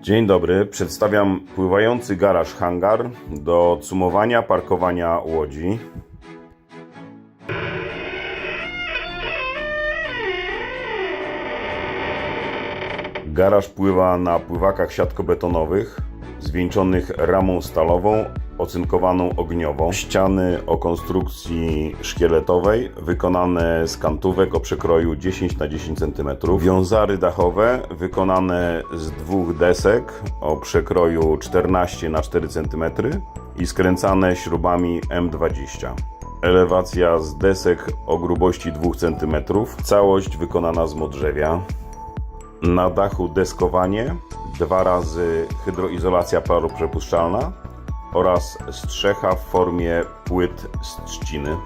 Dzień dobry, przedstawiam pływający garaż hangar do cumowania parkowania łodzi. Garaż pływa na pływakach siatkobetonowych, zwieńczonych ramą stalową, ocynkowaną ogniową. Ściany o konstrukcji szkieletowej, wykonane z kantówek o przekroju 10 na 10 cm. Wiązary dachowe, wykonane z dwóch desek o przekroju 14 na 4 cm i skręcane śrubami M20. Elewacja z desek o grubości 2 cm. Całość wykonana z modrzewia. Na dachu deskowanie, dwa razy hydroizolacja paroprzepuszczalna oraz strzecha w formie płyt z trzciny.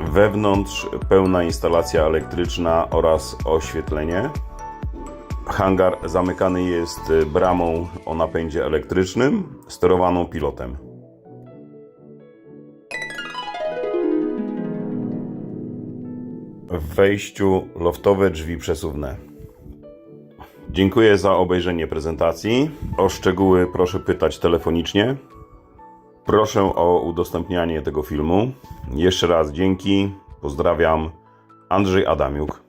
Wewnątrz pełna instalacja elektryczna oraz oświetlenie. Hangar zamykany jest bramą o napędzie elektrycznym, sterowaną pilotem. W wejściu loftowe drzwi przesuwne. Dziękuję za obejrzenie prezentacji. O szczegóły proszę pytać telefonicznie. Proszę o udostępnianie tego filmu. Jeszcze raz dzięki. Pozdrawiam. Andrzej Adamiuk.